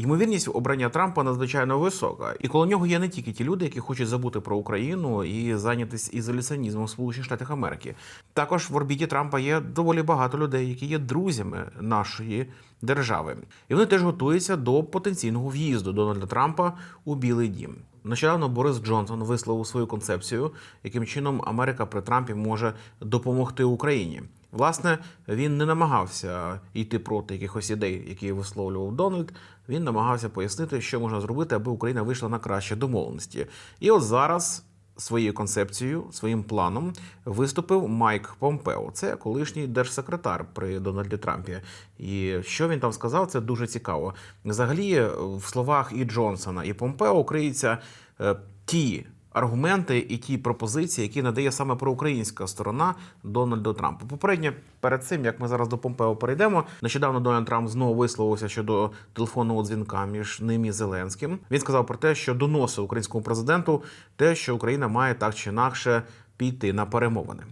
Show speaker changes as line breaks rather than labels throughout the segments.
Ймовірність обрання Трампа надзвичайно висока, і коло нього є не тільки ті люди, які хочуть забути про Україну і зайнятися ізоляціонізмом в Сполучених Штатах Америки. Також в орбіті Трампа є доволі багато людей, які є друзями нашої держави, і вони теж готуються до потенційного в'їзду Дональда Трампа у Білий Дім. Нещодавно Борис Джонсон висловив свою концепцію, яким чином Америка при Трампі може допомогти Україні. Власне, він не намагався йти проти якихось ідей, які висловлював Дональд. Він намагався пояснити, що можна зробити, аби Україна вийшла на кращі домовленості. І от зараз своєю концепцією, своїм планом виступив Майк Помпео. Це колишній держсекретар при Дональді Трампі. І що він там сказав, це дуже цікаво. Взагалі, в словах і Джонсона, і Помпео криються е, ті аргументи і ті пропозиції, які надає саме проукраїнська сторона Дональду Трампу. Попередньо перед цим, як ми зараз до Помпео перейдемо, нещодавно Дональд Трамп знову висловився щодо телефонного дзвінка між ним і Зеленським. Він сказав про те, що доносив українському президенту те, що Україна має так чи інакше піти на перемовини.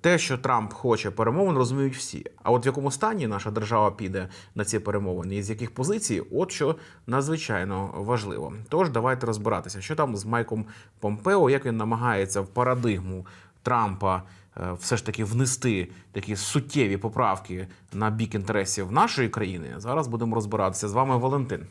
Те, що Трамп хоче перемовин, розуміють всі. А от в якому стані наша держава піде на ці перемовини, і з яких позицій, от що надзвичайно важливо. Тож давайте розбиратися, що там з Майком Помпео, як він намагається в парадигму Трампа е, все ж таки внести такі суттєві поправки на бік інтересів нашої країни. Зараз будемо розбиратися з вами, Валентин.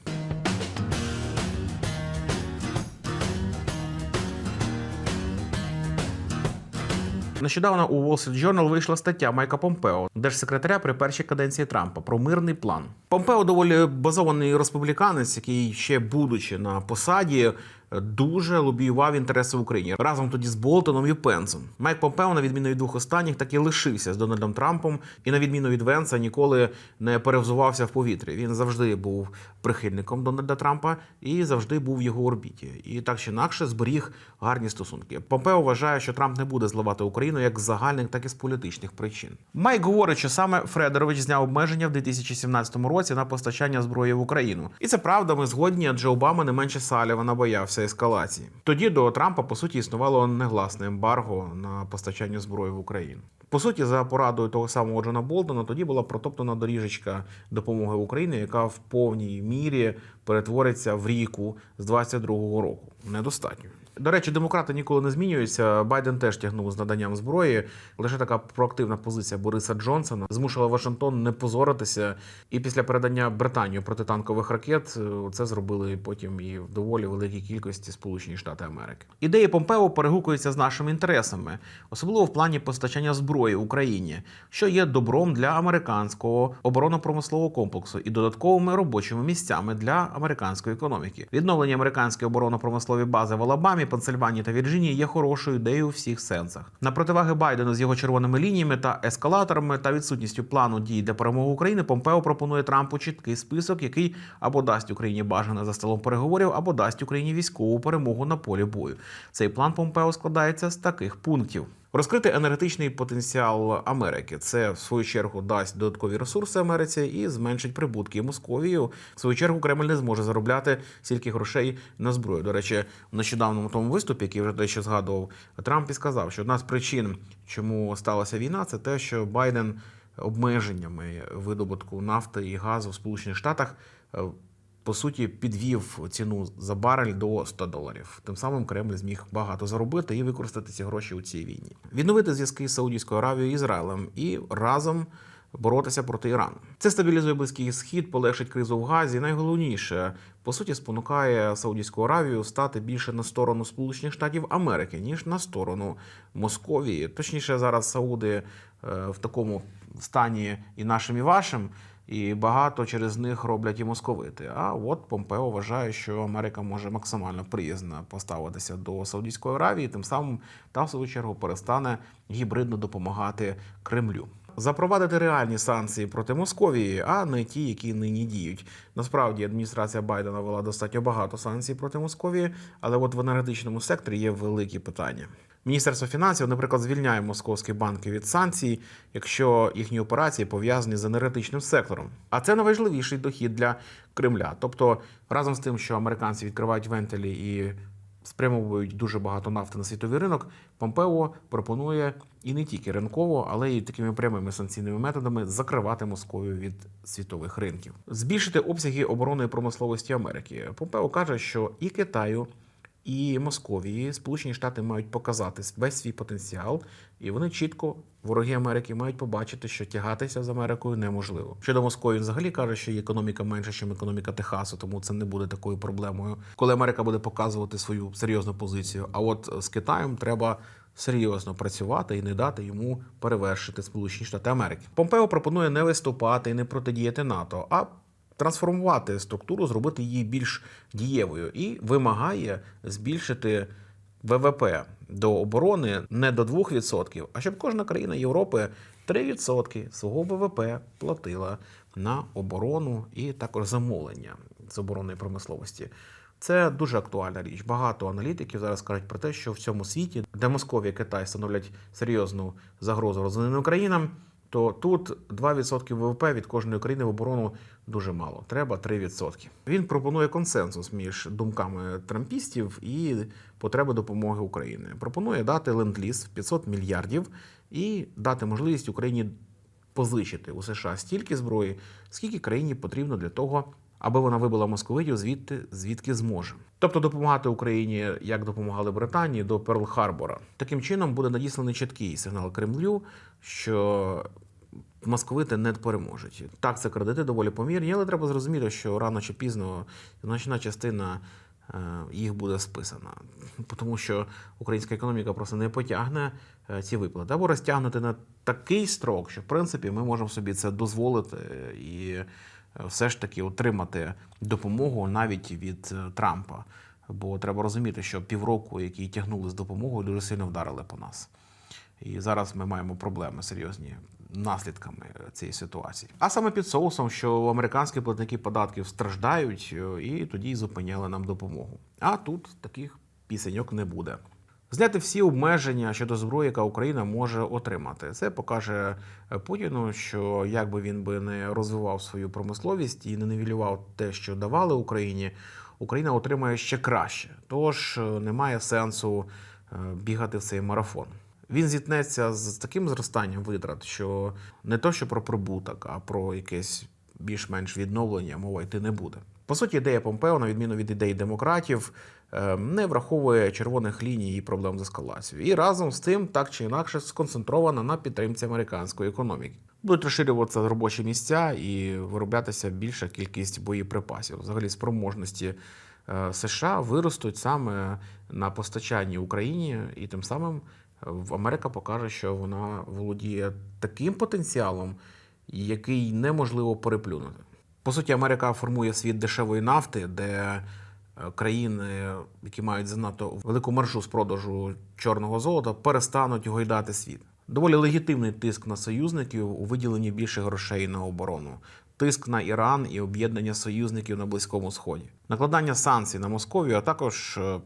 Нещодавно у Wall Street Journal вийшла стаття Майка Помпео, держсекретаря при першій каденції Трампа, про мирний план. Помпео доволі базований республіканець, який ще будучи на посаді. Дуже лобіював інтереси в Україні разом тоді з Болтоном і Пенсом. Майк Помпео, на відміну від двох останніх, так і лишився з Дональдом Трампом, і на відміну від Венса, ніколи не перевзувався в повітрі. Він завжди був прихильником Дональда Трампа і завжди був в його орбіті. І так чи інакше зберіг гарні стосунки. Помпео вважає, що Трамп не буде зливати Україну як з загальних, так і з політичних причин. Майк говорить, що саме Фредерович зняв обмеження в 2017 році на постачання зброї в Україну. І це правда, ми згодні, адже Обама не менше Салівана боявся ескалації. Тоді до Трампа по суті існувало негласне ембарго на постачання зброї в Україну. По суті, за порадою того самого Джона Болдена, тоді була протоптана доріжечка допомоги Україні, яка в повній мірі перетвориться в ріку з 22-го року. Недостатньо. До речі, демократи ніколи не змінюються. Байден теж тягнув з наданням зброї. Лише така проактивна позиція Бориса Джонсона змусила Вашингтон не позоритися. І після передання Британію протитанкових ракет е, це зробили потім і в доволі великій кількості Сполучені Штати Америки. Ідеї Помпео перегукуються з нашими інтересами, особливо в плані постачання зброї Україні, що є добром для американського оборонно-промислового комплексу і додатковими робочими місцями для американської економіки. Відновлення американської оборонно-промислової бази в Алабамі, Пенсильванії та Вірджинії є хорошою ідеєю у всіх сенсах. На противаги Байдену з його червоними лініями та ескалаторами та відсутністю плану дій для перемоги України, Помпео пропонує Трампу чіткий список, який або дасть Україні бажане за столом переговорів, або дасть Україні військову перемогу на полі бою. Цей план Помпео складається з таких пунктів. Розкрити енергетичний потенціал Америки. Це в свою чергу дасть додаткові ресурси Америці і зменшить прибутки Московії. В свою чергу Кремль не зможе заробляти стільки грошей на зброю. До речі, в нещодавному тому виступі, який вже дещо згадував, Трамп і сказав, що одна з причин, чому сталася війна, це те, що Байден обмеженнями видобутку нафти і газу в Сполучених Штатах. По суті, підвів ціну за барель до 100 доларів. Тим самим Кремль зміг багато заробити і використати ці гроші у цій війні. Відновити зв'язки з Саудівською Аравією і Ізраїлем і разом боротися проти Ірану. Це стабілізує близький схід, полегшить кризу в Газі. і Найголовніше по суті спонукає Саудівську Аравію стати більше на сторону Сполучених Штатів Америки ніж на сторону Московії. Точніше, зараз Сауди е, в такому стані і нашим, і вашим. І багато через них роблять і московити. А от Помпео вважає, що Америка може максимально приязно поставитися до Саудівської Аравії, тим самим та в свою чергу перестане гібридно допомагати Кремлю. Запровадити реальні санкції проти Московії, а не ті, які нині діють. Насправді адміністрація Байдена вела достатньо багато санкцій проти Московії, але от в енергетичному секторі є великі питання. Міністерство фінансів, наприклад, звільняє московські банки від санкцій, якщо їхні операції пов'язані з енергетичним сектором. А це найважливіший дохід для Кремля. Тобто, разом з тим, що американці відкривають вентилі і спрямовують дуже багато нафти на світовий ринок, Помпео пропонує і не тільки ринково, але й такими прямими санкційними методами закривати Москвою від світових ринків, збільшити обсяги оборонної промисловості Америки. Помпео каже, що і Китаю. І Московії Сполучені Штати мають показати весь свій потенціал, і вони чітко, вороги Америки, мають побачити, що тягатися з Америкою неможливо. Щодо Московії, взагалі каже, що її економіка менша, ніж економіка Техасу, тому це не буде такою проблемою, коли Америка буде показувати свою серйозну позицію. А от з Китаєм треба серйозно працювати і не дати йому перевершити Сполучені Штати Америки. Помпео пропонує не виступати і не протидіяти НАТО, а трансформувати структуру, зробити її більш дієвою і вимагає збільшити ВВП до оборони не до 2%, а щоб кожна країна Європи 3% свого ВВП платила на оборону і також замовлення з оборонної промисловості. Це дуже актуальна річ. Багато аналітиків зараз кажуть про те, що в цьому світі, де Московія і Китай становлять серйозну загрозу розвиненим країнам, то тут 2% ВВП від кожної країни в оборону дуже мало. Треба 3%. Він пропонує консенсус між думками трампістів і потреби допомоги Україні. Пропонує дати ленд-ліз 500 мільярдів і дати можливість Україні позичити у США стільки зброї, скільки країні потрібно для того, аби вона вибила московитів звідти, звідки зможе. Тобто допомагати Україні, як допомагали Британії, до Перл-Харбора. Таким чином буде надісланий чіткий сигнал Кремлю, що московити не переможуть. Так, це кредити доволі помірні, але треба зрозуміти, що рано чи пізно значна частина е, їх буде списана, тому що українська економіка просто не потягне е, ці виплати або розтягнути на такий строк, що в принципі ми можемо собі це дозволити і е, все ж таки отримати допомогу навіть від е, Трампа. Бо треба розуміти, що півроку, які тягнули з допомогою, дуже сильно вдарили по нас. І зараз ми маємо проблеми серйозні наслідками цієї ситуації. А саме під соусом, що американські платники податків страждають, е, і тоді зупиняли нам допомогу. А тут таких пісеньок не буде. Зняти всі обмеження щодо зброї, яка Україна може отримати. Це покаже Путіну, що як би він би не розвивав свою промисловість і не нівелював те, що давали Україні, Україна отримає ще краще. Тож е, немає сенсу е, бігати в цей марафон. Він зіткнеться з таким зростанням витрат, що не то, що про прибуток, а про якесь більш-менш відновлення мова йти не буде. По суті, ідея Помпео, на відміну від ідей демократів, е, не враховує червоних ліній і проблем з ескалацією. І разом з тим, так чи інакше, сконцентрована на підтримці американської економіки. Будуть розширюватися робочі місця і вироблятися більша кількість боєприпасів. Взагалі, спроможності е, США виростуть саме на постачанні Україні, і тим самим е, Америка покаже, що вона володіє таким потенціалом, який неможливо переплюнути. По суті, Америка формує світ дешевої нафти, де е, країни, які мають занадто велику маржу з продажу чорного золота, перестануть гойдати світ. Доволі легітимний тиск на союзників у виділенні більше грошей на оборону, тиск на Іран і об'єднання союзників на Близькому Сході, накладання санкцій на Московію, а також е,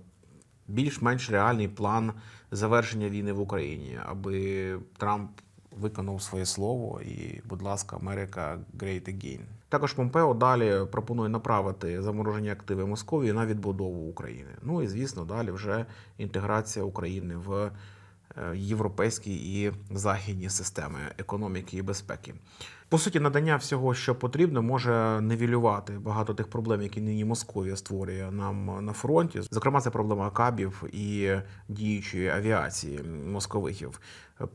більш-менш реальний план завершення війни в Україні, аби Трамп виконав своє слово і, будь ласка, Америка Great Again. Також Помпео далі пропонує направити заморожені активи Московії на відбудову України. Ну і звісно, далі вже інтеграція України в е, європейські і західні системи економіки і безпеки. По суті, надання всього, що потрібно, може нивелювати багато тих проблем, які нині Московія створює нам на фронті. Зокрема, це проблема кабів і діючої авіації московитів.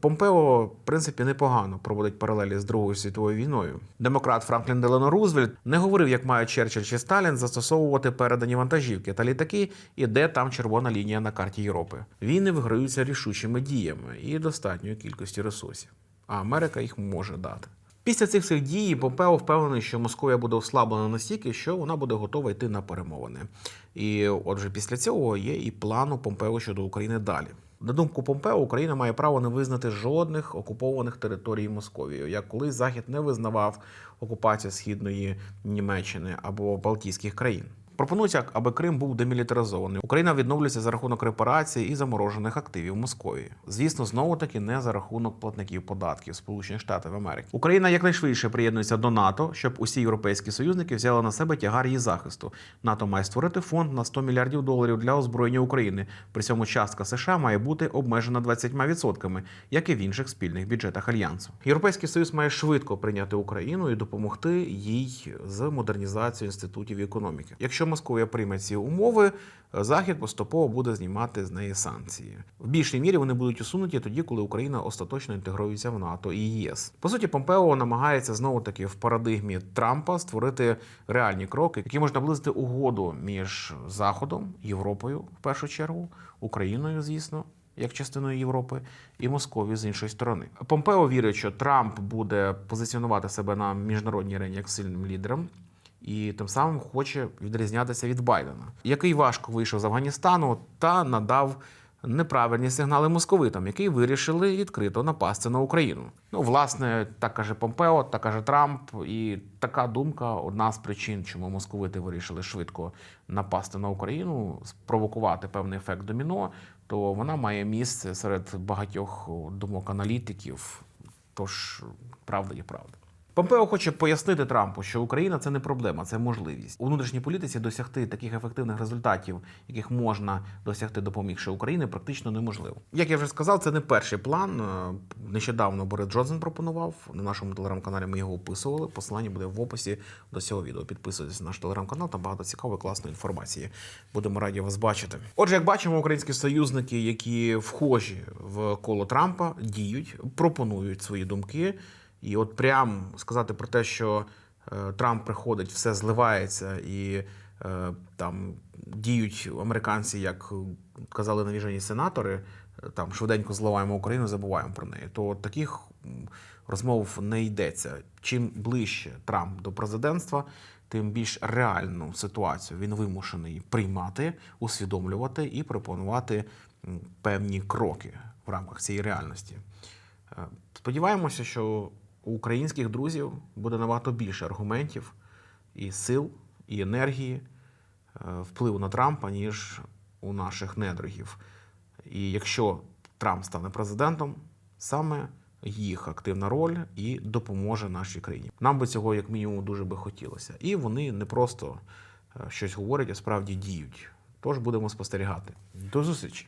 Помпео, в принципі, непогано проводить паралелі з Другою світовою війною. Демократ Франклін Делано Рузвельт не говорив, як мають Черчилль чи Сталін застосовувати передані вантажівки та літаки, і де там червона лінія на карті Європи. Війни виграються рішучими діями і достатньою кількістю ресурсів. А Америка їх може дати. Після цих всіх дій Помпео впевнений, що Московія буде ослаблена настільки, що вона буде готова йти на перемовини. І отже, після цього є і план у Помпео щодо України далі. На думку Помпео, Україна має право не визнати жодних окупованих територій Московією, як колись Захід не визнавав окупацію східної Німеччини або Балтійських країн. Пропонується, аби Крим був демілітаризований. Україна відновлюється за рахунок репарації і заморожених активів Московії. Звісно, знову таки не за рахунок платників податків Сполучених Штатів Америки. Україна якнайшвидше приєднується до НАТО, щоб усі європейські союзники взяли на себе тягар її захисту. НАТО має створити фонд на 100 мільярдів доларів для озброєння України. При цьому частка США має бути обмежена 20%, як і в інших спільних бюджетах альянсу. Європейський союз має швидко прийняти Україну і допомогти їй з модернізацією інститутів економіки. Якщо Московія прийме ці умови, Захід поступово буде знімати з неї санкції. В більшій мірі вони будуть усунуті тоді, коли Україна остаточно інтегрується в НАТО і ЄС. По суті, Помпео намагається знову таки в парадигмі Трампа створити реальні кроки, які можуть наблизити угоду між Заходом, Європою в першу чергу, Україною, звісно. Як частиною Європи і Московії з іншої сторони, Помпео вірить, що Трамп буде позиціонувати себе на міжнародній арені як сильним лідером, і тим самим хоче відрізнятися від Байдена, який важко вийшов з Афганістану та надав неправильні сигнали московитам, які вирішили відкрито напасти на Україну. Ну, власне, так каже Помпео, так каже Трамп, і така думка одна з причин, чому московити вирішили швидко напасти на Україну, спровокувати певний ефект доміно. То вона має місце серед багатьох думок аналітиків. Тож правда є правда. Помпео хоче пояснити Трампу, що Україна це не проблема, це можливість у внутрішній політиці досягти таких ефективних результатів, яких можна досягти допомігши Україні, практично неможливо. Як я вже сказав, це не перший план. Е, Нещодавно Борис Джонсон пропонував на нашому телеграм-каналі. Ми його описували. Посилання буде в описі до цього відео. Підписуйтесь на наш телеграм-канал. Там багато цікавої, класної інформації. Будемо раді вас бачити. Отже, як бачимо, українські союзники, які вхожі в коло Трампа, діють, пропонують свої думки. І от прям сказати про те, що е, Трамп приходить, все зливається і е, там діють американці, як казали навіжені сенатори, е, там швиденько зливаємо Україну, забуваємо про неї. То таких розмов не йдеться. Чим ближче Трамп до президентства, тим більш реальну ситуацію він вимушений приймати, усвідомлювати і пропонувати певні кроки в рамках цієї реальності. Сподіваємося, що у українських друзів буде набагато більше аргументів і сил, і енергії е, впливу на Трампа, ніж у наших недругів. І якщо Трамп стане президентом, саме їх активна роль і допоможе нашій країні. Нам би цього, як мінімум, дуже би хотілося. І вони не просто е, щось говорять, а справді діють. Тож будемо спостерігати. До зустрічі!